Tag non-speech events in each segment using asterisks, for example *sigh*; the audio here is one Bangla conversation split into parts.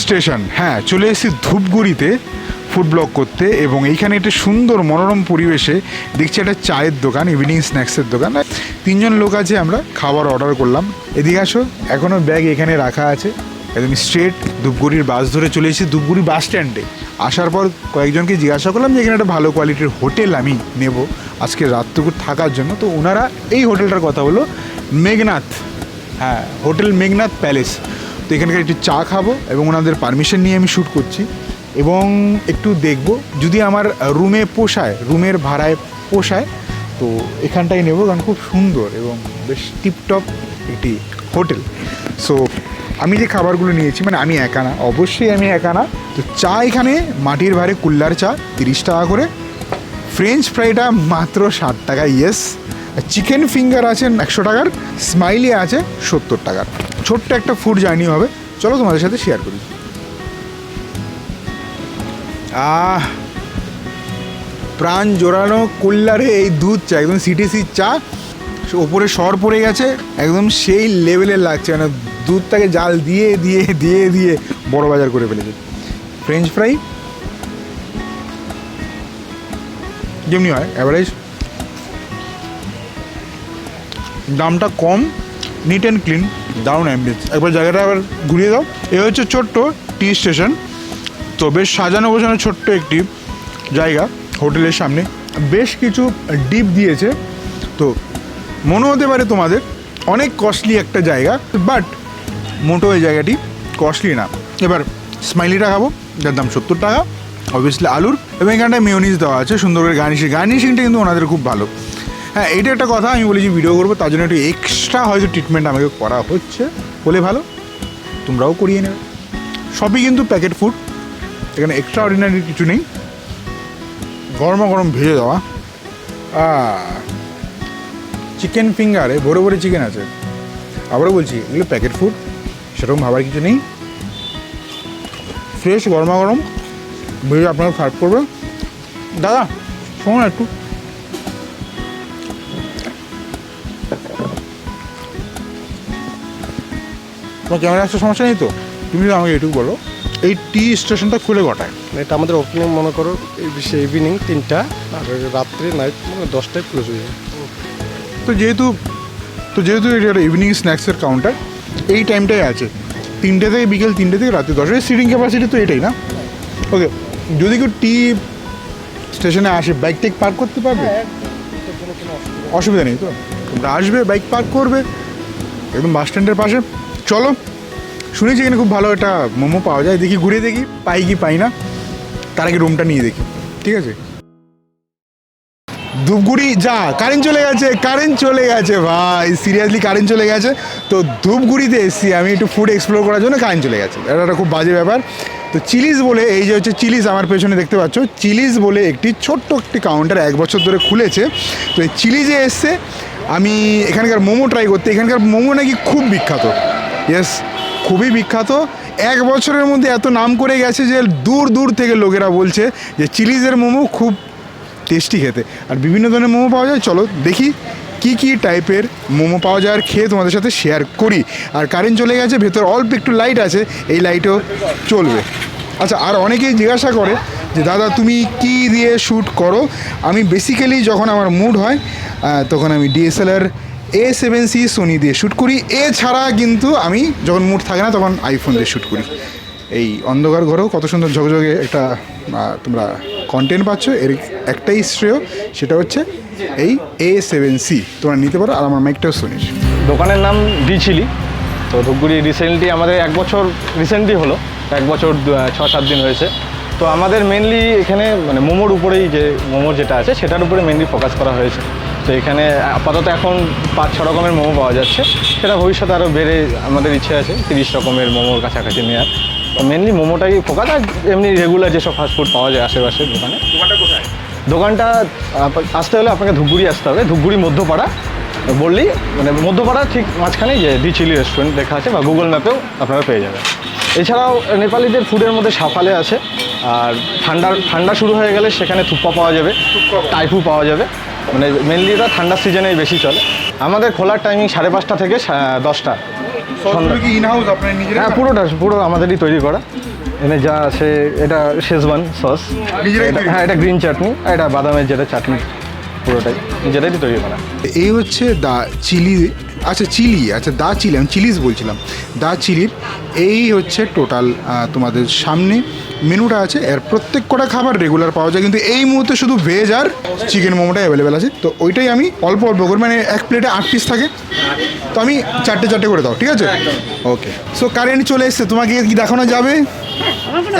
স্টেশন হ্যাঁ চলে এসেছি ধূপগুড়িতে ফুড ব্লগ করতে এবং এইখানে একটা সুন্দর মনোরম পরিবেশে দেখছি একটা চায়ের দোকান ইভিনিং স্ন্যাক্সের দোকান। তিনজন লোক আছে, আমরা খাবার অর্ডার করলাম। এদিকে আসো এখনও ব্যাগ এখানে রাখা আছে। একদম স্ট্রেট ধূপগুড়ির বাস ধরে চলে এসেছি ধূপগুড়ি বাস স্ট্যান্ডে আসার পর কয়েকজনকে জিজ্ঞাসা করলাম যে এখানে একটা ভালো কোয়ালিটির হোটেল আমি নেব আজকে রাতটুকু থাকার জন্য। তো ওনারা এই হোটেলটার কথা হলো মেঘনাথ হ্যাঁ হোটেল মেঘনাথ প্যালেস তো এখানকার একটু চা খাব এবং ওনাদের পারমিশন নিয়ে আমি শ্যুট করছি। এবং একটু দেখব, যদি আমার রুমে পোষায় রুমের ভাড়ায় পোষায়, তো এখানটাই নেব কারণ খুব সুন্দর এবং বেশ টিপটপ একটি হোটেল। সো আমি যে খাবারগুলো নিয়েছি মানে আমি একা না, অবশ্যই আমি একা না। তো চা এখানে, মাটির ভারে কুল্লার চা তিরিশ টাকা করে। ফ্রেঞ্চ ফ্রাইটা মাত্র ষাট টাকা ইয়েস চিকেন ফিঙ্গার আছে একশো টাকার স্মাইলি আছে সত্তর টাকার। ছোট্ট একটা ফুড জার্নি হবে। চলো তোমাদের সাথে শেয়ার করি। আহ, প্রাণ জোড়ানো কুল্লারে এই দুধ চা, একদম সিটিসি চা, ওপরে সর পড়ে গেছে, একদম সেই লেভেলের লাগছে মানে দুধটাকে জাল দিয়ে দিয়ে দিয়ে দিয়ে বড় বাজার করে ফেলেছে। ফ্রেঞ্চ ফ্রাই যেমনি হয় অ্যাভারেজ দামটা কম নিট অ্যান্ড ক্লিন দারুণ অ্যাম্বিয়েন্স একবার জায়গাটা আবার ঘুরিয়ে দাও। এ হচ্ছে ছোট্ট টি স্টেশন। তো বেশ সাজানো গোছানো ছোট্ট একটি জায়গা হোটেলের সামনে। বেশ কিছু ডিপ দিয়েছে। তো মনে হতে পারে তোমাদের অনেক কস্টলি একটা জায়গা বাট মোটো এই জায়গাটি কস্টলি না। এবার স্মাইলিটা খাব, যার দাম সত্তর টাকা অবভিয়াসলি আলুর, এবং এখানটায় মেয়নিজ দেওয়া আছে, সুন্দর করে গার্নিশিং গার্নিশিংটা কিন্তু ওনাদের খুব ভালো। হ্যাঁ এইটা একটা কথা, আমি বলেছি ভিডিও করব, তার জন্য একটু এক্সট্রা হয়তো ট্রিটমেন্ট আমাকে করা হচ্ছে বলে ভালো। তোমরাও করিয়ে নেবে। সবই কিন্তু প্যাকেট ফুড এখানে এক্সট্রা অর্ডিনারি কিছু নেই। গরমা গরম ভেজে দেওয়া। চিকেন ফিঙ্গারে ভরে ভরে চিকেন আছে। আবারও বলছি, এগুলো প্যাকেট ফুড সেরকম ভাবার কিছু নেই। ফ্রেশ গরমা গরম, ভেজে আপনারা সার্ভ করবে দাদা, শোনো একটু। তোমার ক্যামেরা আসতে সমস্যা নেই তো? তুমি আমাকে এটুকু বলো এই টি স্টেশনটা খুলে কটায়? এটা আমাদের ওপেনিং মনে করো ইভিনিং তিনটা আর রাত্রে নাইট মানে দশটায় ক্লোজ হয়ে যায়। তো যেহেতু তো যেহেতু এটা একটা ইভিনিং স্ন্যাক্সের কাউন্টার এই টাইমটাই আছে। তিনটে থেকে বিকেল তিনটে থেকে রাত্রি দশটা সিটিং ক্যাপাসিটি তো এটাই না? ওকে যদি কেউ টি স্টেশনে আসে বাইক টেক পার্ক করতে পারবে? অসুবিধা নেই তো? তোমরা আসবে বাইক পার্ক করবে একদম বাস স্ট্যান্ডের পাশে। চলো শুনেছি এখানে খুব ভালো একটা মোমো পাওয়া যায়। দেখি, ঘুরে দেখি, পাই কি পাই না। তার আগে রুমটা নিয়ে দেখি, ঠিক আছে? ধূপগুড়ি, যা, কারেন্ট চলে গেছে, কারেন্ট চলে গেছে ভাই। সিরিয়াসলি কারেন্ট চলে গেছে। তো ধূপগুড়িতে এসেছি আমি একটু ফুড এক্সপ্লোর করার জন্য, কারেন্ট চলে গেছে। এটা একটা খুব বাজে ব্যাপার। তো চিলিস বলে, এই যে হচ্ছে চিলিস আমার পেছনে দেখতে পাচ্ছ চিলিস বলে একটি ছোট্ট একটি কাউন্টার এক বছর ধরে খুলেছে। তো এই চিলিজে এসছে। আমি এখানকার মোমো ট্রাই করতে, এখানকার মোমো নাকি খুব বিখ্যাত। ইয়েস খুবই বিখ্যাত। এক বছরের মধ্যে এত নাম করে গেছে যে দূর দূর থেকে লোকেরা বলছে যে চিলিজের মোমো খুব টেস্টি খেতে। আর বিভিন্ন ধরনের মোমো পাওয়া যায়। চলো দেখি কি কি টাইপের মোমো পাওয়া যায় আর খেয়ে তোমাদের সাথে শেয়ার করি। আর কারেন্ট চলে গেছে, ভেতর অল্প একটু লাইট আছে, এই লাইটও চলবে। আচ্ছা আর অনেকেই জিজ্ঞাসা করে যে, দাদা, তুমি কি দিয়ে শ্যুট করো? আমি বেসিক্যালি যখন আমার মুড হয় তখন আমি DSLR A seven C Sony দিয়ে শ্যুট করি। এছাড়া কিন্তু আমি যখন মুড থাকে না, তখন আইফোন দিয়ে শ্যুট করি। এই অন্ধকার ঘরেও কত সুন্দর ঝকঝকে একটা তোমরা কন্টেন্ট পাচ্ছ। এর একটাই শ্রেয়, সেটা হচ্ছে এই এ সেভেন সি তোমরা নিতে পারো, আর আমার মাইকটাও শুনিস দোকানের নাম ডি চিলি তো ধূপগুড়ি রিসেন্টলি আমাদের এক বছর রিসেন্টলি হলো। এক বছর ছ সাত দিন হয়েছে। তো আমাদের মেনলি এখানে মানে মোমোর উপরেই যে মোমো যেটা আছে, সেটার উপরে মেনলি ফোকাস করা হয়েছে। তো এখানে আপাতত এখন পাঁচ ছ রকমের মোমো পাওয়া যাচ্ছে। সেটা ভবিষ্যতে আরও বেড়ে আমাদের ইচ্ছে আছে তিরিশ রকমের মোমোর কাছাকাছি নেওয়ার মেনলি মোমোটাই ফোকাস আর এমনি রেগুলার যেসব ফাস্টফুড পাওয়া যায় আশেপাশে দোকানে। দোকানটা আসতে হলে আপনাকে ধূপগুড়ি আসতে হবে ধূপগুড়ি মধ্যপাড়া। বললেই মানে মধ্যপাড়া ঠিক মাঝখানেই যে দি চিলি রেস্টুরেন্ট লেখা আছে বা গুগল ম্যাপেও আপনারা পেয়ে যাবেন। এছাড়াও নেপালিদের ফুডের মধ্যে সাফালে আছে আর ঠান্ডা ঠান্ডা শুরু হয়ে গেলে সেখানে থুপ্পা পাওয়া যাবে। টাইফু পাওয়া যাবে। মানে মেনলি এটা ঠান্ডার সিজনেই বেশি চলে। আমাদের খোলার টাইমিং সাড়ে পাঁচটা থেকে সা- দশটা। সসগুলো কি ইন হাউস আপনার নিজের হ্যাঁ পুরোটা পুরো আমাদেরই তৈরি করা। এনে যা আছে এটা শেজওয়ান সস হ্যাঁ এটা গ্রিন চাটনি আর এটা বাদামের যেটা চাটনি পুরোটাই নিজেরাই তৈরি করা। এই হচ্ছে দা চিলি আচ্ছা চিলি আচ্ছা দা চিলি আমি চিলিস বলছিলাম। দা চিলির এই হচ্ছে টোটাল তোমাদের সামনে মেনুটা আছে। এর প্রত্যেক কটা খাবার রেগুলার পাওয়া যায় কিন্তু এই মুহূর্তে শুধু ভেজ আর চিকেন মোমোটা অ্যাভেলেবেল আছে। তো ওইটাই আমি অল্প অল্প করে মানে এক প্লেটে আট পিস থাকে। তো আমি চারটে চারটে করে দাও ঠিক আছে? ওকে সো কারেন্ট চলে এসছে তোমাকে কি দেখানো যাবে?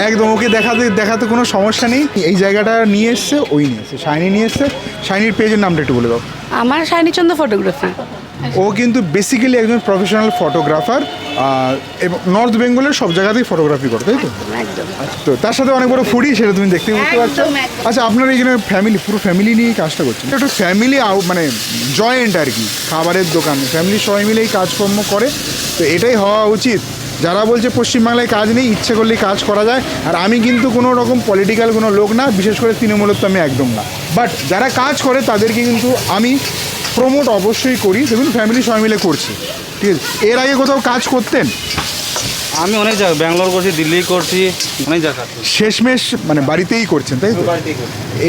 একদম ওকে দেখাতে দেখাতে কোনো সমস্যা নেই। এই জায়গাটা নিয়ে এসছে ওই নিয়ে এসছে শাইনি নিয়ে এসছে। শাইনির পেজের নামটা একটু বলে দাও। আমার শাইনি চন্দ্র ফটোগ্রাফি ও *laughs* কিন্তু বেসিক্যালি একজন প্রফেশনাল ফটোগ্রাফার এবং নর্থ বেঙ্গলের সব জায়গাতেই ফটোগ্রাফি করে তাই তো? তো তার সাথে অনেক বড় ফুডি সেটা তুমি দেখতে বুঝতে পারছ। আচ্ছা আপনার এখানে ফ্যামিলি পুরো ফ্যামিলি নিয়েই কাজটা করছেন। একটা ফ্যামিলি মানে জয়েন্ট আর কি খাবারের দোকান। ফ্যামিলি সবাই মিলেই কাজকর্ম করে। তো এটাই হওয়া উচিত। যারা বলছে পশ্চিমবাংলায় কাজ নেই ইচ্ছে করলেই কাজ করা যায়। আর আমি কিন্তু কোনো রকম পলিটিক্যাল কোনো লোক না বিশেষ করে তৃণমূলের তো আমি একদম না। বাট যারা কাজ করে তাদেরকে কিন্তু আমি প্রমোট অবশ্যই করি। দেখুন ফ্যামিলি সবাই মিলে করছি। ঠিক আছে? এর আগে কোথাও কাজ করতেন? আমি অনেক জায়গায় ব্যাঙ্গালোর করছি দিল্লি করছি অনেক জায়গা শেষমেশ মানে বাড়িতেই করছেন তাই তো?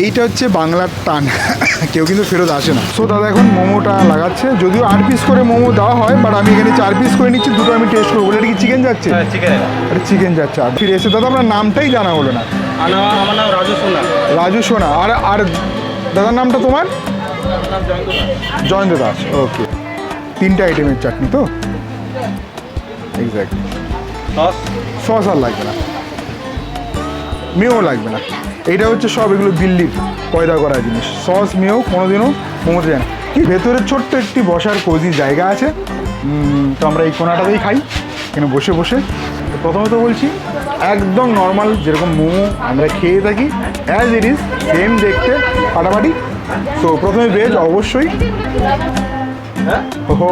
এইটা হচ্ছে বাংলার টান। কেউ কিন্তু ফেরত আসে না। সো দাদা এখন মোমোটা লাগাচ্ছে। যদিও আট পিস করে মোমো দেওয়া হয় বাট আমি এখানে চার পিস করে নিচ্ছি দুটো আমি টেস্ট করব। এটা কি চিকেন যাচ্ছে? চিকেন এটা চিকেন যাচ্ছে। আর ফিরে এসে দাদা আপনার নামটাই জানা হলো না। আমার নাম রাজু সোনা। রাজু সোনা। আর আর দাদার নামটা তোমার? জয়ন্ত দাস ওকে তিনটে আইটেমের চাটনি তো? এক্স্যাক্টলি সস আর লাগবে না। মেয়েও লাগবে না। এইটা হচ্ছে সব এগুলো দিল্লির পয়দা করা জিনিস। সস মেয়েও কোনোদিনও মোমোতে যায় না। কি ভেতরে ছোট্ট একটি বসার কোজি জায়গা আছে। তো আমরা এই কোনাটাতেই খাই। এখানে বসে বসে। তো প্রথমত বলছি একদম নর্মাল যেরকম মোমো আমরা খেয়ে থাকি অ্যাজ ইট ইজ সেম দেখতে ফাটাফাটি তো প্রথমে ভেজ অবশ্যই। ওহো।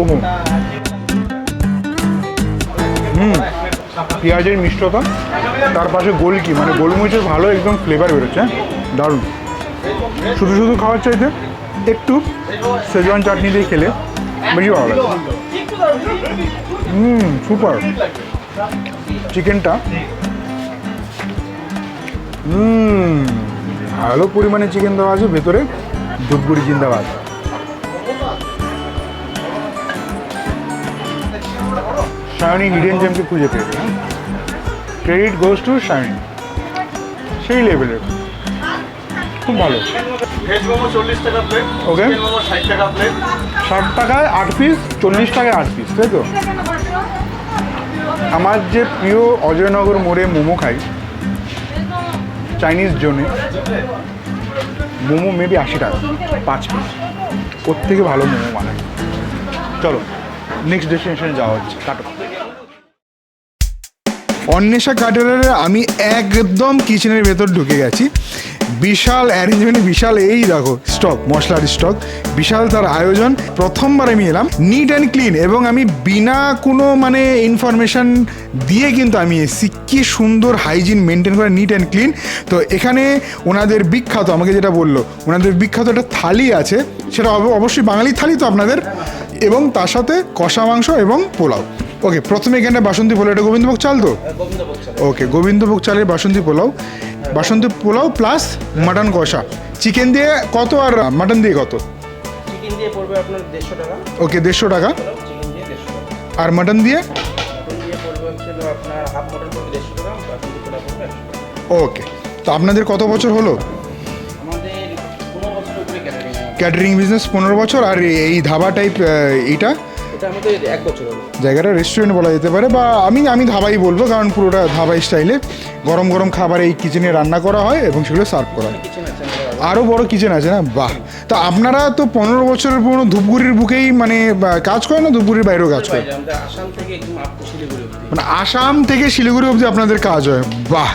ওহো। হুম পেঁয়াজের মিষ্টতা তার পাশে গোলকি মানে গোলমরিচের ভালো একদম ফ্লেভার বেরোচ্ছে হ্যাঁ? দারুণ। শুধু শুধু খাওয়ার চাইতে একটু সেজওয়ান চাটনি দিয়ে খেলে বেশি ভালো লাগে। হুম সুপার চিকেনটা হুম ভালো পরিমাণে চিকেন দেওয়া আছে ভেতরে ধূপগুড়ি জিন্দাবাদ শাইনি হিডেন জেমকে খুঁজে পেয়েছে ক্রেডিট গোজ টু শাইনি। সেই লেভেলের খুব ভালো। ভেজ মোমো চল্লিশ টাকা প্লেট ওকে মোমো ষাট টাকা প্লেট ষাট টাকায় আট পিস চল্লিশ টাকায় আট পিস তাই তো? আমার যে প্রিয় অজয়নগর মোড়ে মোমো খাই চাইনিজ জোনে মোমো মেবি আশি টাকা, পাঁচ পিস ওর থেকে ভালো মোমো বানায়। চলো নেক্সট ডেস্টিনেশনে যাওয়া হচ্ছে কাটো অন্বেষা কাটারের আমি একদম কিচেনের ভেতর ঢুকে গেছি। বিশাল অ্যারেঞ্জমেন্ট বিশাল এই দেখো স্টক মশলার স্টক বিশাল তার আয়োজন। প্রথমবার আমি এলাম নিট অ্যান্ড ক্লিন এবং আমি বিনা কোনো মানে ইনফরমেশন দিয়ে কিন্তু আমি এসেছি। কি সুন্দর হাইজিন মেনটেন করে নিট অ্যান্ড ক্লিন তো এখানে ওনাদের বিখ্যাত, আমাকে যেটা বলল, ওনাদের বিখ্যাত একটা থালি আছে, সেটা অব- অবশ্যই বাঙালি থালি তো আপনাদের। এবং তার সাথে কষা মাংস এবং পোলাও। ওকে প্রথমে এখানে বাসন্তী পোলাও এটা গোবিন্দভোগ চাল তো? ওকে গোবিন্দভোগ চালের বাসন্তী পোলাও। বাসন্তী পোলাও প্লাস মাটন কষা। চিকেন দিয়ে কত আর মাটন দিয়ে কত? ওকে দেড়শো টাকা। আর মাটন দিয়ে? ওকে তো আপনাদের কত বছর হলো? ক্যাটারিং বিজনেস পনেরো বছর আর এই ধাবা টাইপ এইটা? জায়গাটা রেস্টুরেন্ট বলা যেতে পারে বা আমি আমি ধাবাই বলব কারণ পুরোটা ধাবাই স্টাইলে গরম গরম খাবার এই কিচেনে রান্না করা হয় এবং সেগুলো সার্ভ করা হয়। আরও বড় কিচেন আছে না? বাহ! তো আপনারা তো পনেরো বছরের পুরনো ধূপগুড়ির বুকেই মানে কাজ করেন না ধূপগুড়ির বাইরেও কাজ করেন? বাইরে আসাম থেকে শিলিগুড়ি অব্দি মানে আসাম থেকে শিলিগুড়ি অবধি আপনাদের কাজ হয়। বাহ!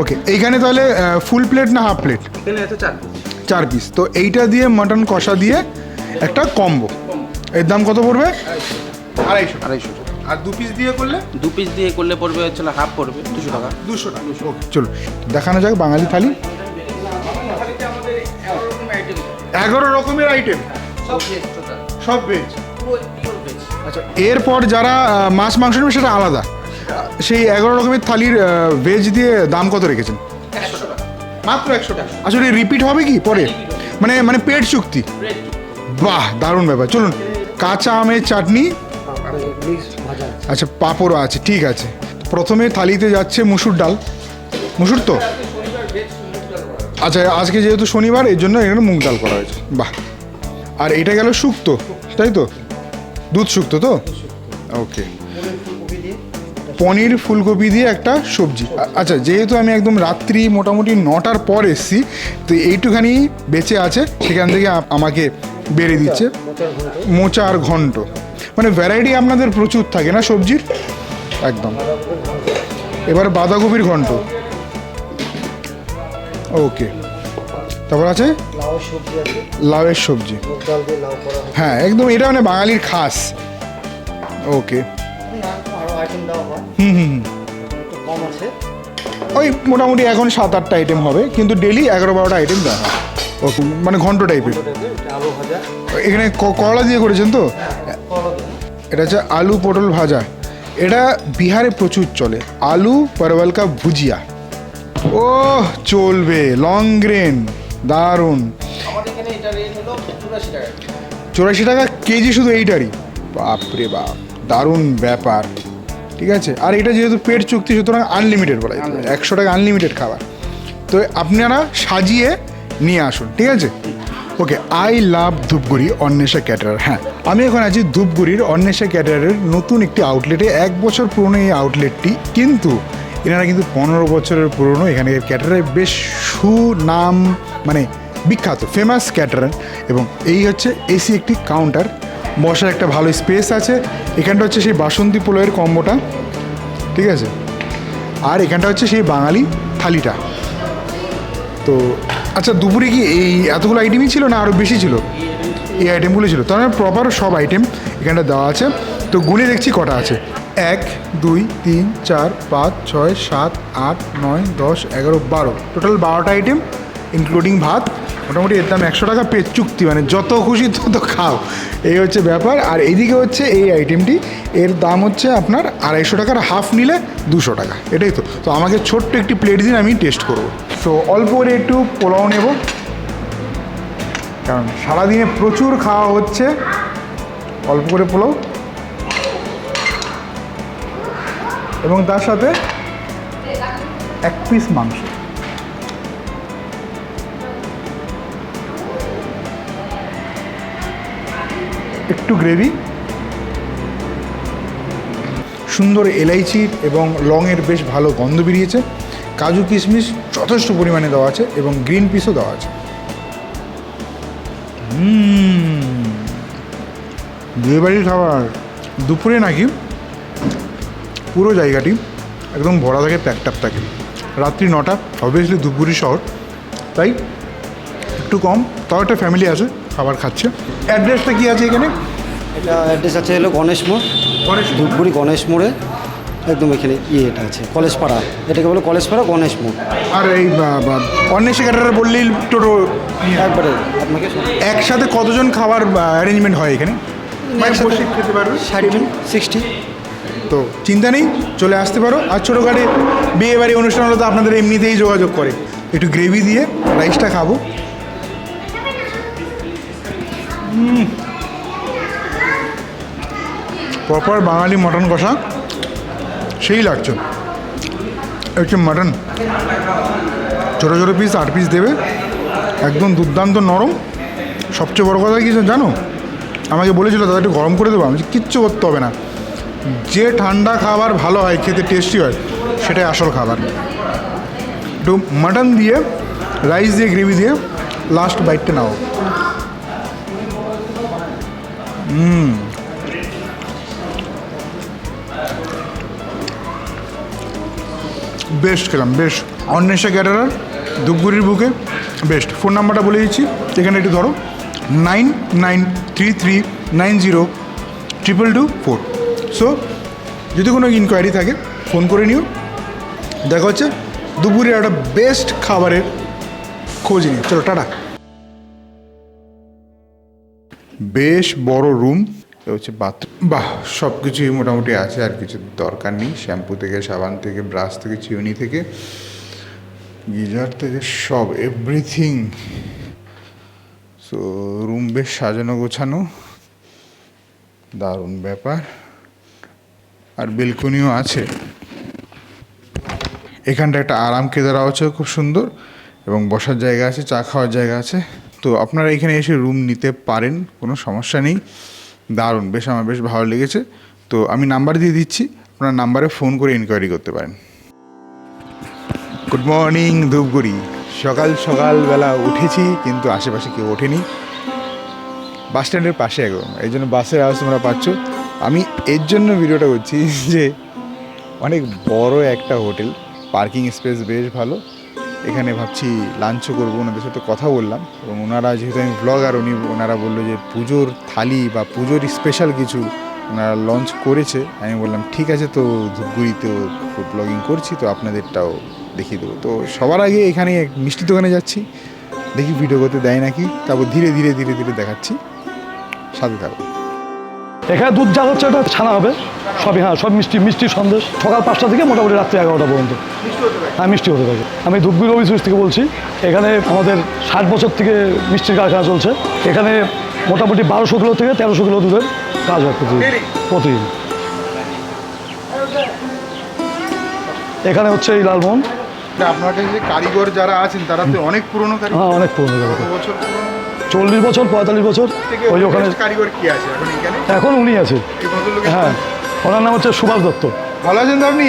ওকে এইখানে তাহলে ফুল প্লেট না হাফ প্লেট এখানে চার পিস চার পিস তো এইটা দিয়ে মাটন কষা দিয়ে একটা কম্বো এর দাম কত পড়বে? আড়াইশো। আড়াইশো। আর দু পিস দিয়ে করলে? দু পিস দিয়ে করলে পড়বে হচ্ছে হাফ পড়বে দুশো টাকা। দুশো টাকা। ওকে চলো দেখানো যাক বাঙালি থালি। এগারো রকমের আইটেম সব ভেজ সব ভেজ পুরো পিওর ভেজ আচ্ছা এরপর যারা মাছ মাংস নেবে সেটা আলাদা। সেই এগারো রকমের থালির ভেজ দিয়ে দাম কত রেখেছেন? মাত্র একশো টাকা। আসলে রিপিট হবে কি পরে? মানে মানে পেট চুক্তি। বাহ দারুণ ব্যাপার। চলুন কাঁচা আমের চাটনি। আচ্ছা পাঁপড়ও আছে ঠিক আছে। প্রথমে থালিতে যাচ্ছে মুসুর ডাল। মুসুর তো? আচ্ছা আজকে যেহেতু শনিবার এর জন্য এখানে মুগ ডাল করা হয়েছে। বাহ। আর এটা গেল শুক্তো তাই তো? দুধ শুক্তো তো? ওকে পনির ফুলকপি দিয়ে একটা সবজি। আচ্ছা যেহেতু আমি একদম রাত্রি মোটামুটি নটার পর এসছি, তো এইটুখানি বেঁচে আছে, সেখান থেকে আমাকে বেড়ে দিচ্ছে। মোচা আর ঘন্ট। মানে ভ্যারাইটি আপনাদের প্রচুর থাকে না সবজির? একদম। এবার বাঁধাকপির ঘন্ট। ওকে। তারপর আছে? লাউয়ের সবজি। হ্যাঁ একদম, এটা মানে বাঙালির খাস। ওকে। হুম হুম হুম। ওই মোটামুটি এখন সাত আটটা আইটেম হবে কিন্তু ডেলি এগারো বারোটা আইটেম দেওয়া হয়। ওকে মানে ঘন্ট টাইপের এখানে ক- করলা দিয়ে করেছেন তো? এটা হচ্ছে আলু পটল ভাজা। এটা বিহারে প্রচুর চলে। আলু পরবল কা ভুজিয়া। ও চলবে। লং গ্রেন দারুণ। এখানে চৌরাশি টাকা কেজি শুধু এইটারই। বাপরে বাপ। দারুণ ব্যাপার। ঠিক আছে? আর এটা যেহেতু পেট চুক্তি সুতরাং আনলিমিটেড বলা যায় একশো টাকা আনলিমিটেড খাবার। তো আপনারা সাজিয়ে নিয়ে আসুন ঠিক আছে? Okay I love Dhupguri Anwesha caterer হ্যাঁ আমি এখন আছি ধূপগুড়ির অন্বেষা ক্যাটারারের নতুন একটি আউটলেটে এক বছর পুরনো এই আউটলেটটি কিন্তু এনারা কিন্তু পনেরো বছরের পুরনো। এখানে ক্যাটারার বেশ সুনাম মানে বিখ্যাত ফেমাস ক্যাটারার এবং এই হচ্ছে এসি একটি কাউন্টার বসার একটা ভালো স্পেস আছে। এখানটা হচ্ছে সেই বাসন্তী পোলয়ের কম্বোটা, ঠিক আছে? আর এখানটা হচ্ছে সেই বাঙালি থালিটা। তো আচ্ছা দুপুরে কি এই এতগুলো আইটেমই ছিল না আরও বেশি ছিল? এই আইটেমগুলো ছিল। তার মানে প্রপার সব আইটেম এখানটা দেওয়া আছে। তো গুনে দেখছি কটা আছে। এক, দুই, তিন, চার, পাঁচ, ছয়, সাত, আট, নয়, দশ, এগারো, বারো। টোটাল বারোটা আইটেম ইনক্লুডিং ভাত। মোটামুটি এর দাম একশো টাকা পেট চুক্তি মানে যত খুশি তত খাও। এই হচ্ছে ব্যাপার। আর এইদিকে হচ্ছে এই আইটেমটি এর দাম হচ্ছে আপনার আড়াইশো টাকার হাফ নিলে দুশো টাকা। এটাই তো। তো আমাকে ছোট্ট একটি প্লেট দিন, আমি টেস্ট করব। সো অল্প করে একটু পোলাও নেব। কারণ সারাদিনে প্রচুর খাওয়া হচ্ছে। অল্প করে পোলাও। এবং তার সাথে এক পিস মাংস। একটু গ্রেভি সুন্দর এলাইচির এবং লংয়ের বেশ ভালো গন্ধ বেরিয়েছে। কাজু কিশমিশ যথেষ্ট পরিমাণে দেওয়া আছে এবং গ্রিন পিসও দেওয়া আছে। হুম, বিয়েবাড়ির খাবার। দুপুরে নাকি পুরো জায়গাটি একদম ভরা থাকে প্যাকটাপ থাকে। রাত্রি নটা অবভিয়াসলি ধূপগুড়ি শহর, তাই একটু কম, তাও একটা ফ্যামিলি আছে। খাবার খাচ্ছে। অ্যাড্রেসটা কি আছে এখানে? এটা অ্যাড্রেস আছে হলো গণেশ মোড়। গণেশ ধূপগুড়ি গণেশ মোড়ে। একদম এখানে ইয়ে এটা আছে কলেজ পাড়া এটাকে বলে কলেজ পাড়া গণেশ মোড়। আর এই অন্বেষী ক্যাটারে বললেই টোটো একবারে আপনাকে একসাথে কতজন খাবার অ্যারেঞ্জমেন্ট হয় এখানে? মানে ষাটজন সিক্সটি তো চিন্তা নেই চলে আসতে পারো। আর ছোটো গাড়ি বিয়ে বাড়ি অনুষ্ঠান হলে তো আপনাদের এমনিতেই যোগাযোগ করে। একটু গ্রেভি দিয়ে রাইসটা খাব। প্রপার বাঙালি মটন কষা, সেই লাগছে। হচ্ছে মাটন ছোটো ছোটো পিস আট পিস দেবে। একদম দুর্দান্ত নরম। সবচেয়ে বড় কথা কি জানো? আমাকে বলেছিল, দাদা, একটু গরম করে দেবো। আমি কিচ্ছু করতে হবে না। যে ঠান্ডা খাবার ভালো হয়, খেতে টেস্টি হয়, সেটাই আসল খাবার। একটু মাটন দিয়ে রাইস দিয়ে গ্রেভি দিয়ে লাস্ট বাইটটা নাও। হুম। বেস্ট খেলাম, বেস্ট। অন্বেষা ক্যাটারার, ধূপগুড়ির বুকে, বেস্ট। ফোন নাম্বারটা বলে দিচ্ছি, এখানে একটু ধরো। Nine nine three three nine zero triple two four. So যদি কোনো ইনকোয়ারি থাকে, ফোন করে নিও। দেখা হচ্ছে দুপুরের একটা বেস্ট খাবারের খোঁজ নিয়ে। চলো, টাটা। বেশ বড় রুম হচ্ছে বাথরুম বাহ সব কিছুই মোটামুটি আছে, আর কিছু দরকার নেই। শ্যাম্পু থেকে, সাবান থেকে ব্রাশ থেকে, চিউনি থেকে, গিজার থেকে, সব এভরিথিং সো রুম বেশ সাজানো গোছানো। দারুণ ব্যাপার। আর বেলকনিও আছে। এখানটা একটা আরাম কেদারা আছে, খুব সুন্দর। এবং বসার জায়গা আছে, চা খাওয়ার জায়গা আছে। তো আপনারা এখানে এসে রুম নিতে পারেন, কোনো সমস্যা নেই। দারুণ, বেশ আমার বেশ ভালো লেগেছে। তো আমি নাম্বার দিয়ে দিচ্ছি, আপনার নাম্বারে ফোন করে ইনকোয়ারি করতে পারেন। Good morning Dhupguri. সকাল সকালবেলা উঠেছি, কিন্তু আশেপাশে কেউ ওঠেনি। বাস স্ট্যান্ডের পাশে একদম এই জন্য বাসের আওয়াজ তোমরা পাচ্ছ। আমি এর জন্য ভিডিওটা করছি যে, অনেক বড় একটা হোটেল, পার্কিং স্পেস বেশ ভালো। এখানে ভাবছি লাঞ্চও করব, ওনাদের সাথে কথা বললাম এবং ওনারা যেহেতু আমি ব্লগার উনি, ওনারা বলল যে পুজোর থালি বা পুজোর স্পেশাল কিছু ওনারা লঞ্চ করেছে। আমি বললাম, ঠিক আছে তো ধূপগুড়িতেও ব্লগিং করছি, তো আপনাদেরটাও দেখিয়ে দেবো। তো সবার আগে এখানে এক মিষ্টি দোকানে যাচ্ছি, দেখি ভিডিও করতে দেয় নাকি। তারপর ধীরে ধীরে ধীরে ধীরে দেখাচ্ছি। সাথে থাকো এখানে দুধ যা হচ্ছে ওটা ছানা হবে। সবই হ্যাঁ সব মিষ্টি মিষ্টি সন্দেশ। সকাল পাঁচটা থেকে মোটামুটি রাত্রি এগারোটা পর্যন্ত। হ্যাঁ মিষ্টি হতে থাকে। আমি ধূপগুড়ি সুইচ থেকে বলছি এখানে আমাদের ষাট বছর থেকে মিষ্টির কারখানা চলছে। এখানে মোটামুটি বারোশো কিলো থেকে তেরোশো কিলো দুধের কাজ হয় প্রতিদিন প্রতিদিন। এখানে হচ্ছে এই লালমোহন। আপনার কাছে যে কারিগর যারা আছেন তারা তো অনেক পুরনো হ্যাঁ অনেক পুরনো বছর পুরনো? চল্লিশ বছর পঁয়তাল্লিশ বছর। ওই ওখানে কারিগর কি আছে এখন এখানে? এখন উনি আছে। হ্যাঁ। ওনার নাম হচ্ছে সুভাষ দত্ত। ভালো আছেন তো আপনি?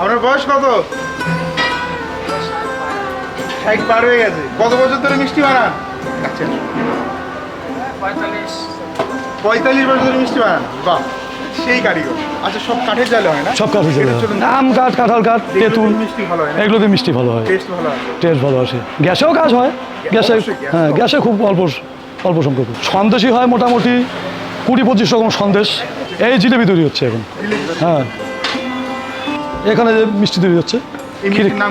আপনার বয়স কত? ষাট পার হয়ে গেছে। কত বছর ধরে মিষ্টি বানান? আচ্ছা। পঁয়তাল্লিশ বছর ধরে মিষ্টি বানান? বাহ। সেই কারিগর। আচ্ছা সব কাঠের জালে হয় না? সব কাঠ হিসেবে এটা চলুন। আম কাঠ কাঁঠাল কাঠ তেঁতুল মিষ্টি ভালো হয় এগুলোতে মিষ্টি ভালো হয়। টেস্ট ভালো আছে টেস্ট ভালো আসে। গ্যাসেও কাজ হয়। গ্যাসে হ্যাঁ। গ্যাসে খুব অল্প অল্প সংখ্যক। সন্দেশই হয় মোটামুটি কুড়ি পঁচিশ রকম সন্দেশ। এই জিলেবি তৈরি হচ্ছে এখন। হ্যাঁ। এখানে যে মিষ্টি তৈরি হচ্ছে?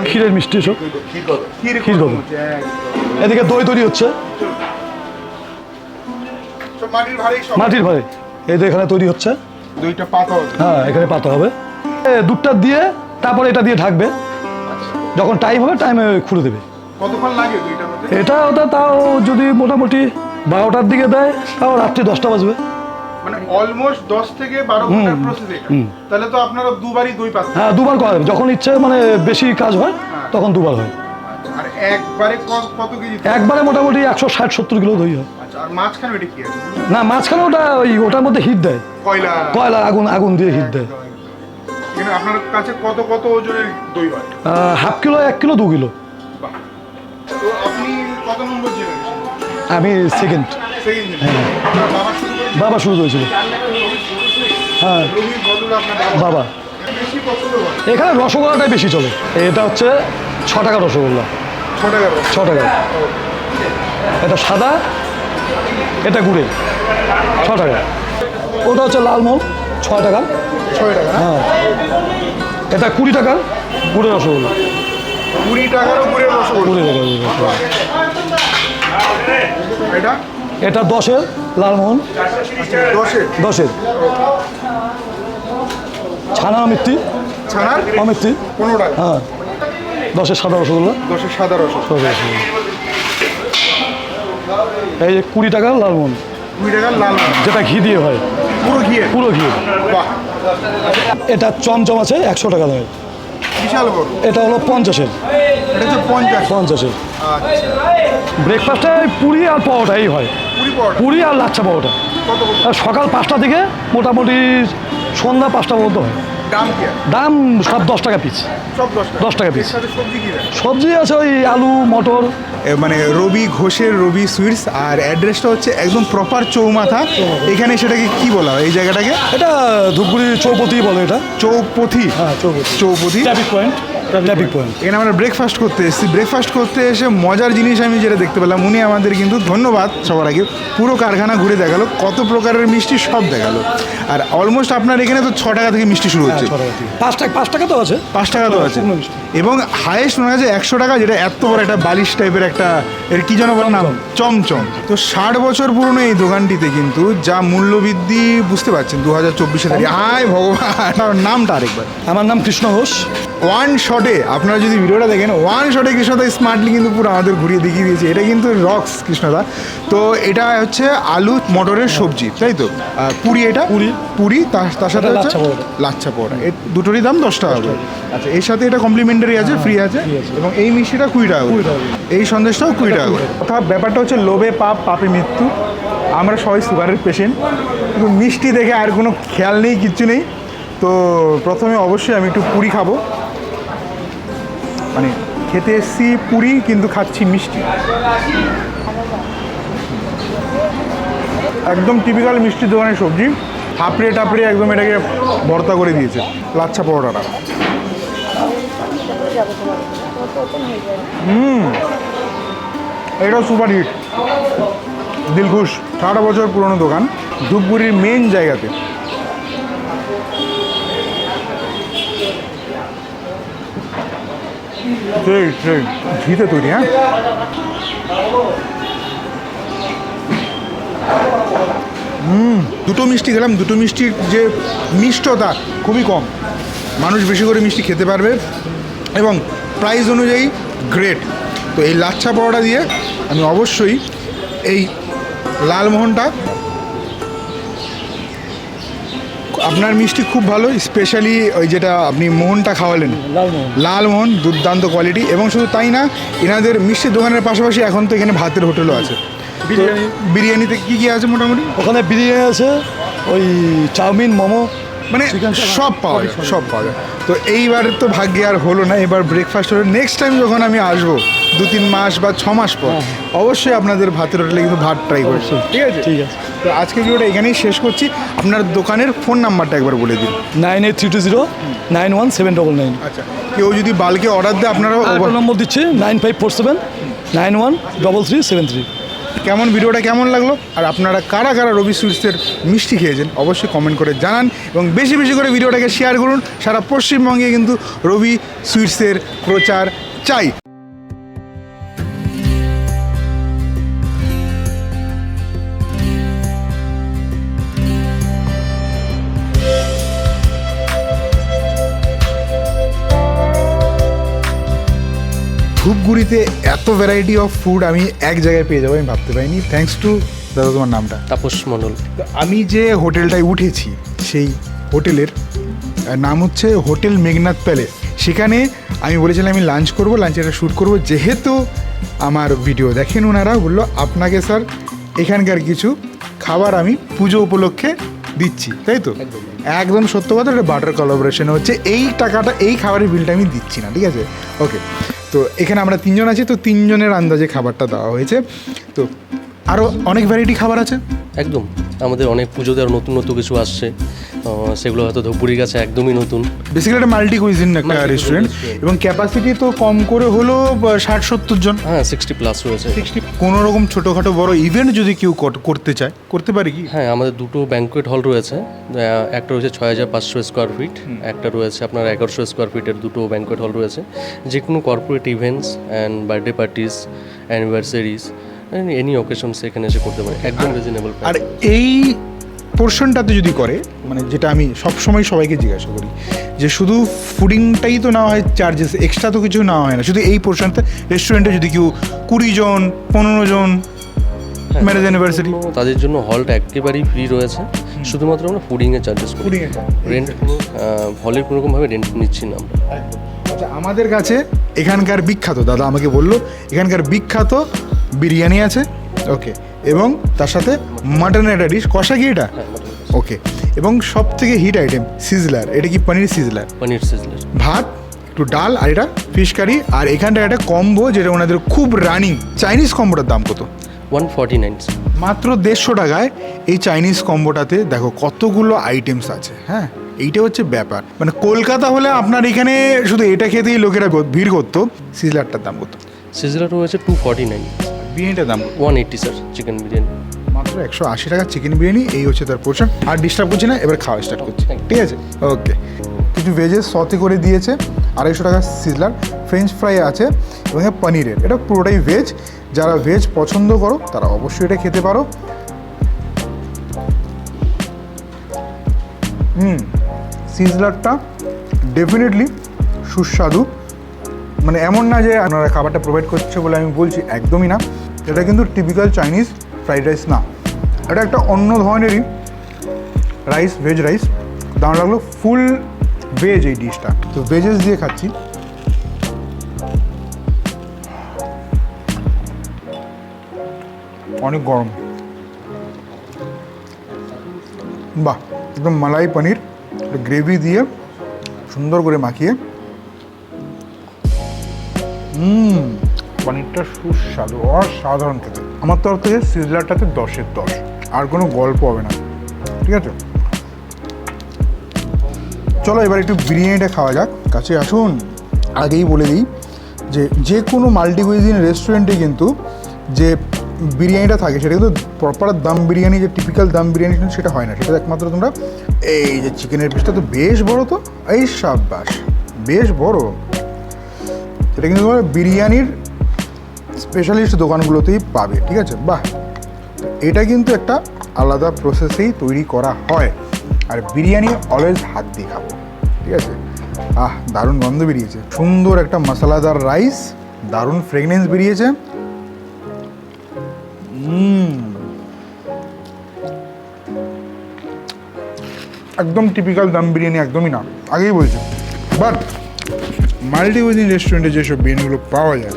ক্ষীরের মিষ্টি সব ক্ষীর ক্ষীর কদম। এদিকে দই তৈরি হচ্ছে। মাটির ভারী সব। মাটির ভাই এই যে এখানে তৈরি হচ্ছে। দুইটা পাতা হ্যাঁ এখানে পাতা হবে। দুধটা দিয়ে তারপরে এটা দিয়ে ঢাকবে। যখন টাইম হবে টাইমে খুলে দেবে। কতক্ষণ লাগে দুইটার মধ্যে? এটা ওটা তাও যদি মোটামুটি বারোটার দিকে দেয় তাও রাত্রি দশটা বাজবে। মানে অলমোস্ট দশ থেকে বারো ঘণ্টার প্রসেস এটা। তাহলে তো আপনারা দুবারই দই পাচ্ছেন হ্যাঁ দুবার করা যাবে। যখন ইচ্ছে মানে বেশি কাজ হয় তখন দুবার হয়। আর একবারে কত কেজি? একবারে মোটামুটি একশো ষাট সত্তর কিলো দই হয়। আর মাঝখানে ওইটা কি আছে? না মাঝখানে ওটা ওই ওটার মধ্যে হিট দেয়। কয়লা। কয়লা আগুন আগুন দিয়ে হিট দেয়। এখানে আপনার কাছে কত কত ওজনের দই হয়? হাফ কিলো এক কিলো দু কিলো তো আপনি কত নম্বর জেনারেশন আমি সেকেন্ড সেকেন্ড বাবা শুরু করেছিল। হ্যাঁ। বাবা। এখানে রসগোল্লাটাই বেশি চলে। এটা হচ্ছে ছ টাকা রসগোল্লা। ছ টাকা ছ টাকা এটা সাদা এটা গুড়ের ছ টাকা। ওটা হচ্ছে লালমোহন ছয় টাকা। ছয় টাকা হ্যাঁ। এটা কুড়ি টাকা গুড়ের রসগোল্লা। কুড়ি টাকার উপরে রসগোল্লা। কুড়ি টাকা রসগোল্লা। এটা? এটা দশের লালমোহন। দশের? দশের। ছানা অমিত্তি ছানার? অমিত্তি পনেরো টাকা। হ্যাঁ। দশের সাদা রসগোল্লা। দশের সাদা রসগোল্লা। এই যে কুড়ি টাকা লালমোহন। কুড়ি টাকার লাল যেটা ঘি দিয়ে হয়। পুরো ঘি পুরো ঘি এটা চমচম আছে একশো টাকা দামের। বিশাল বড়। এটা হলো পঞ্চাশের। এটা হচ্ছে পঞ্চাশ। পঞ্চাশের। আচ্ছা। ব্রেকফাস্টে পুরি আর পাওয়াটাই হয়। পুরি আর লাচ্ছা পাওয়াটা সকাল পাঁচটা থেকে মোটামুটি সন্ধ্যা পাঁচটা পর্যন্ত হয়। দাম কি? সব দশ টাকা পিস দশ টাকা। সাথে সবজি কি দেয় সবজি আছে ওই আলু মটর। মানে রবি ঘোষের রবি সুইটস আর অ্যাড্রেসটা হচ্ছে একদম প্রপার চৌমাথা। এখানে সেটাকে কি বলা হয় এই জায়গাটাকে? এটা ধূপগুড়ি চৌপতি বলে এটা। চৌপথি। হ্যাঁ চৌপথি। চৌপথি। ট্রাফিক পয়েন্ট ট্রাফিক পয়েন্ট এখানে আমরা ব্রেকফাস্ট করতে এসেছি। ব্রেকফাস্ট করতে এসে মজার জিনিস আমি যেটা দেখতে পেলাম উনি আমাদের কিন্তু ধন্যবাদ সবার আগে। পুরো কারখানা ঘুরে দেখাল কত প্রকারের মিষ্টি সব দেখাল। আর অলমোস্ট আপনার এখানে তো ছ টাকা থেকে মিষ্টি শুরু হচ্ছে। পাঁচ টাকা পাঁচ টাকা তো আছে। পাঁচ টাকা তো আছে। এবং হায়েস্ট মনে আছে একশো টাকা যেটা এত বড় একটা বালিশ টাইপের একটা এর কি যেন বলে নাম? চমচম। তো ষাট বছর পুরনো এই দোকানটিতে কিন্তু যা মূল্যবৃদ্ধি বুঝতে পারছেন দু হাজার চব্বিশে দাঁড়িয়ে হায় ভগবান নামটা আরেকবার। আমার নাম কৃষ্ণ ঘোষ। ওয়ান শটে আপনারা যদি ভিডিওটা দেখেন ওয়ান শটে কৃষ্ণদা স্মার্টলি কিন্তু পুরো আমাদের ঘুরিয়ে দেখিয়ে দিয়েছে। এটা কিন্তু রক্স কৃষ্ণদা। তো এটা হচ্ছে আলু মটরের সবজি তাই তো? আর পুরি এটা? পুরি। পুরি তার সাথে হচ্ছে লাচ্ছা পরোটা। পড়া এর দুটোরই দাম দশ টাকা করে। আচ্ছা এর সাথে এটা কমপ্লিমেন্টারি আছে ফ্রি আছে? এবং এই মিষ্টিটা কুড়ি টাকা করে। এই সন্দেশটাও কুড়ি টাকা করে। অর্থাৎ ব্যাপারটা হচ্ছে লোভে পাপ পাপে মৃত্যু। আমরা সবাই সুগারের পেশেন্ট কিন্তু মিষ্টি দেখে আর কোনো খেয়াল নেই কিচ্ছু নেই। তো প্রথমে অবশ্যই আমি একটু পুরি খাব। মানে খেতে এসছি পুরি, কিন্তু খাচ্ছি মিষ্টি। একদম টিপিক্যাল মিষ্টি দোকানের সবজি। হাপড়ে টাপড়ে একদম এটাকে ভর্তা করে দিয়েছে, লাচ্ছা পরোটাটা। হুম, এটাও সুপার হিট। দিলখুশ সারা বছর পুরনো দোকান, ধূপগুড়ির মেন জায়গাতে। সেই তৈরি হ্যাঁ? হুম, দুটো মিষ্টি খেলাম। দুটো মিষ্টির যে মিষ্টতা খুবই কম। মানুষ বেশি করে মিষ্টি খেতে পারবে এবং প্রাইস অনুযায়ী গ্রেট তো এই লাচ্ছা পরোটা দিয়ে আমি অবশ্যই এই লালমোহনটা আপনার মিষ্টি খুব ভালো স্পেশালি ওই যেটা আপনি মোহনটা খাওয়ালেন। লালমোহন। দুর্দান্ত কোয়ালিটি এবং শুধু তাই না এনাদের মিষ্টির দোকানের পাশাপাশি এখন তো এখানে ভাতের হোটেলও আছে। বিরিয়ানি। বিরিয়ানিতে কী কী আছে মোটামুটি? ওখানে বিরিয়ানি আছে ওই চাউমিন মোমো মানে সব পাওয়া যায় সব পাওয়া যায়। তো এইবার তো ভাগ্যে আর হলো না এবার ব্রেকফাস্ট হলো। নেক্সট টাইম যখন আমি আসব দু তিন মাস বা ছ মাস পর অবশ্যই আপনাদের ভাতের হোটেলে কিন্তু ভাত ট্রাই করছি ঠিক আছে? ঠিক আছে। তো আজকে ভিডিওটা এখানেই শেষ করছি। আপনার দোকানের ফোন নাম্বারটা একবার বলে দিন। Nine eight three two zero nine one seven double nine. আচ্ছা কেউ যদি বালকে অর্ডার দেয় আপনারা নম্বর দিচ্ছি nine five four seven nine one double three seven three. কেমন ভিডিওটা কেমন লাগল? আর আপনারা কারা কারা রবি সুইটসের মিষ্টি খেয়েছেন অবশ্যই কমেন্ট করে জানান এবং বেশি বেশি করে ভিডিওটাকে শেয়ার করুন। সারা পশ্চিমবঙ্গে কিন্তু রবি সুইটসের প্রচার চাই। ধূপগুড়িতে এত ভ্যারাইটি অফ ফুড আমি এক জায়গায় পেয়ে যাব আমি ভাবতে পারিনি। থ্যাঙ্কস টু দাদা তোমার নামটা। তাপস মণ্ডল। তো আমি যে হোটেলটায় উঠেছি সেই হোটেলের নাম হচ্ছে হোটেল মেঘনাথ প্যালেস। সেখানে আমি বলেছিলাম আমি লাঞ্চ করব লাঞ্চে একটা শ্যুট করব। যেহেতু আমার ভিডিও দেখেন ওনারা বলল আপনাকে স্যার এখানকার কিছু খাবার আমি পুজো উপলক্ষে দিচ্ছি। তাই তো? একদম সত্য কথা এটা বাটার কোলাবোরেশন হচ্ছে। এই টাকাটা এই খাবারের বিলটা আমি দিচ্ছি না ঠিক আছে? ওকে তো এখানে আমরা তিনজন আছি তো তিনজনের আন্দাজে খাবারটা দেওয়া হয়েছে। তো আরও অনেক ভ্যারাইটি খাবার আছে? একদম। আমাদের অনেক পুজোতে আরও নতুন নতুন কিছু আসছে। সেগুলো হয়তো ধূপগুড়ির কাছে একদমই নতুন। বেসিক্যালি একটা মাল্টি কুইজিন একটা রেস্টুরেন্ট এবং ক্যাপাসিটি তো কম করে হলো ষাট সত্তর জন। হ্যাঁ সিক্সটি প্লাস রয়েছে। সিক্সটি কোনো রকম ছোটোখাটো বড় ইভেন্ট যদি কেউ করতে চায় করতে পারে কি? হ্যাঁ আমাদের দুটো ব্যাঙ্কুয়েট হল রয়েছে। একটা রয়েছে ছয় হাজার পাঁচশো স্কোয়ার ফিট একটা রয়েছে আপনার এগারোশো স্কোয়ার ফিটের দুটো ব্যাঙ্কুয়েট হল রয়েছে। যে কোনো corporate events and birthday parties anniversaries any occasions এখানে এসে করতে পারে একদম রিজনেবল আর এই পোর্শনটাতে যদি করে মানে যেটা আমি সবসময় সবাইকে জিজ্ঞাসা করি যে শুধু ফুডিংটাই তো নেওয়া হয় চার্জেস এক্সট্রা তো কিছু নেওয়া হয় না। শুধু এই পোর্শনটা রেস্টুরেন্টে যদি কেউ কুড়ি জন পনেরো জন ম্যারেজ অ্যানিভার্সারি তাদের জন্য হলটা একেবারেই ফ্রি রয়েছে। শুধুমাত্র আমরা ফুডিংয়ের চার্জেস করি। রেন্ট হলের কোনোরকমভাবে রেন্ট নিচ্ছি না আমরা। আচ্ছা আমাদের কাছে এখানকার বিখ্যাত দাদা আমাকে বলল এখানকার বিখ্যাত বিরিয়ানি আছে ওকে এবং তার সাথে মাটনের একটা ডিশ কষা কি এটা? ওকে এবং সব থেকে হিট আইটেম সিজলার এটা কি পনির সিজলার পনির সিজলার ভাত একটু ডাল আর এটা ফিশ কারি আর এখানটা একটা কম্বো যেটা ওনাদের খুব রানিং চাইনিজ কম্বোটার দাম কত? ওয়ান ফর্টি নাইন মাত্র দেড়শো টাকায় এই চাইনিজ কম্বোটাতে দেখো কতগুলো আইটেমস আছে হ্যাঁ? এইটা হচ্ছে ব্যাপার। মানে কলকাতা হলে আপনার এখানে শুধু এটা খেতেই লোকেরা ভিড় করতো সিজলারটার দাম কত? সিজলার রয়েছে টু ফর্টি নাইন বিরিয়ানিটার দাম? One eighty sir chicken biryani. মাত্র একশো আশি টাকা চিকেন বিরিয়ানি এই হচ্ছে তার পোর্শন আর ডিস্টার্ব করছি না এবার খাওয়া স্টার্ট করছি। ঠিক আছে? ওকে কিছু ভেজেস সতে করে দিয়েছে আড়াইশো টাকা সিজলার ফ্রেঞ্চ ফ্রাই আছে এবং পনিরের এটা পুরোটাই ভেজ যারা ভেজ পছন্দ করো তারা অবশ্যই এটা খেতে পারো। হুম সিজলারটা ডেফিনেটলি সুস্বাদু। মানে এমন না যে আপনারা খাবারটা প্রোভাইড করছে বলে আমি বলছি একদমই না। এটা কিন্তু টিপিক্যাল চাইনিজ ফ্রাইড রাইস না। এটা একটা অন্য ধরনেরই রাইস ভেজ রাইস দাম লাগল ফুল ভেজ এই ডিশটা তো ভেজেস দিয়ে খাচ্ছি। অনেক গরম। বাহ, একদম মালাই পনির গ্রেভি দিয়ে সুন্দর করে মাখিয়ে। হুম। পনিরটা সুস্বাদু, অসাধারণ খেতে। আমার তরফ থেকে সিজলারটাতে দশের দশ, আর কোনো গল্প হবে না, ঠিক আছে? চলো এবার একটু বিরিয়ানিটা খাওয়া যাক, কাছে আসুন। আগেই বলে দিই যে যে কোনো মাল্টিকুইজিন রেস্টুরেন্টে কিন্তু যে বিরিয়ানিটা থাকে, সেটা কিন্তু প্রপার দাম বিরিয়ানি, যে টিপিক্যাল দাম বিরিয়ানি কিন্তু সেটা হয় না। সেটা একমাত্র তোমরা, এই যে চিকেনের পিসটা তো বেশ বড় তো, এই সাব্বাস, বেশ বড়। সেটা কিন্তু তোমার বিরিয়ানির স্পেশালিস্ট দোকানগুলোতেই পাবে, ঠিক আছে? বাহ! এটা কিন্তু একটা আলাদা প্রসেসেই তৈরি করা হয়। আর বিরিয়ানি অলওয়েজ হাত দিয়ে খাব, ঠিক আছে? আহ, দারুণ গন্ধ বেরিয়েছে। সুন্দর একটা মশলাদার রাইস দারুণ ফ্রেগনেন্স বেরিয়েছে। একদম টিপিক্যাল দাম বিরিয়ানি, একদমই না। আগেই বলছি। বাট মাল্টি কুইজিন রেস্টুরেন্টে যেসব বিরিয়ানিগুলো পাওয়া যায়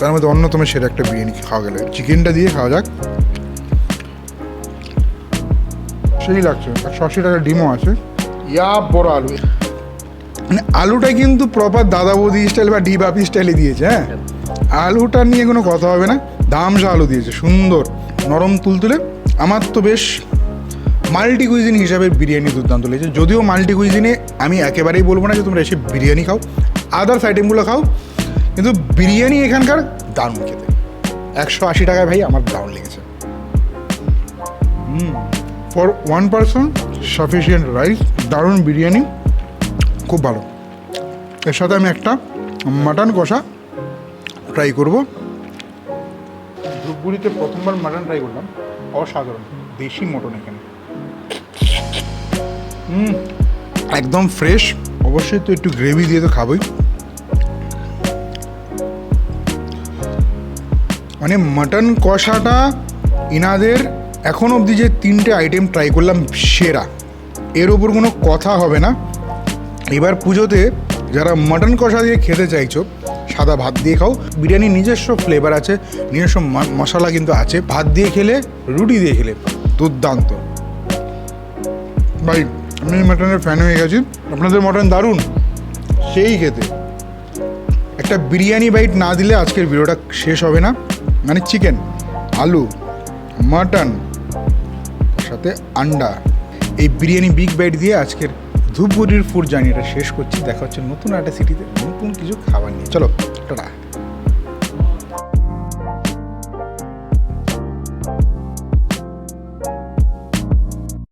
তার মধ্যে অন্যতম সেরা একটা বিরিয়ানি খাওয়া গেলে। চিকেনটা দিয়ে খাওয়া যাক। সেই লাগছে। একশো আশি টাকা ডিমও আছে। ইয়া বড় আলু। মানে আলুটা কিন্তু প্রপার দাদা বৌদি স্টাইল বা ডি বাপি স্টাইলে দিয়েছে হ্যাঁ? আলুটা নিয়ে কোনো কথা হবে না। দামসা আলু দিয়েছে সুন্দর। নরম তুলতুলে। আমার তো বেশ মাল্টি কুইজিন হিসাবে বিরিয়ানি দুর্দান্ত লেগেছে। যদিও মাল্টি কুইজিনে আমি একেবারেই বলব না যে তোমরা এসে বিরিয়ানি খাও। আদার্স আইটেমগুলো খাও। কিন্তু বিরিয়ানি এখানকার দারুণ খেতে। একশো আশি টাকায় ভাই আমার দারুণ লেগেছে। For one person sufficient rice দারুণ বিরিয়ানি, খুব ভালো। এর সাথে আমি একটা মাটন কষা ট্রাই করব। ধূপগুড়িতে প্রথমবার মাটন ট্রাই করলাম, অসাধারণ, দেশি মটন এখানে। একদম ফ্রেশ অবশ্যই তো একটু গ্রেভি দিয়ে তো খাবোই। মানে মাটন কষাটা ইনাদের এখন অবধি যে তিনটে আইটেম ট্রাই করলাম সেরা। এর ওপর কোনো কথা হবে না। এবার পুজোতে যারা মাটন কষা দিয়ে খেতে চাইছো, সাদা ভাত দিয়ে খাও। বিরিয়ানির নিজস্ব ফ্লেভার আছে, নিজস্ব মশলা কিন্তু আছে। ভাত দিয়ে খেলে, রুটি দিয়ে খেলে দুর্দান্ত। ভাই, আমি মাটনের ফ্যান হয়ে গেছি। আপনাদের মাটন দারুণ। সেই খেতে। একটা বিরিয়ানি বাইট না দিলে আজকের ভিডিওটা শেষ হবে না। মানে চিকেন, আলু, মাটন সাথে আন্ডা। এই বিরিয়ানি বিগ বাইট দিয়ে আজকের ধূপগুড়ির ফুড জার্নিটা শেষ করছি। দেখা হচ্ছে নতুন একটা সিটিতে নতুন কিছু খাবার নিয়ে। চলো, টাটা।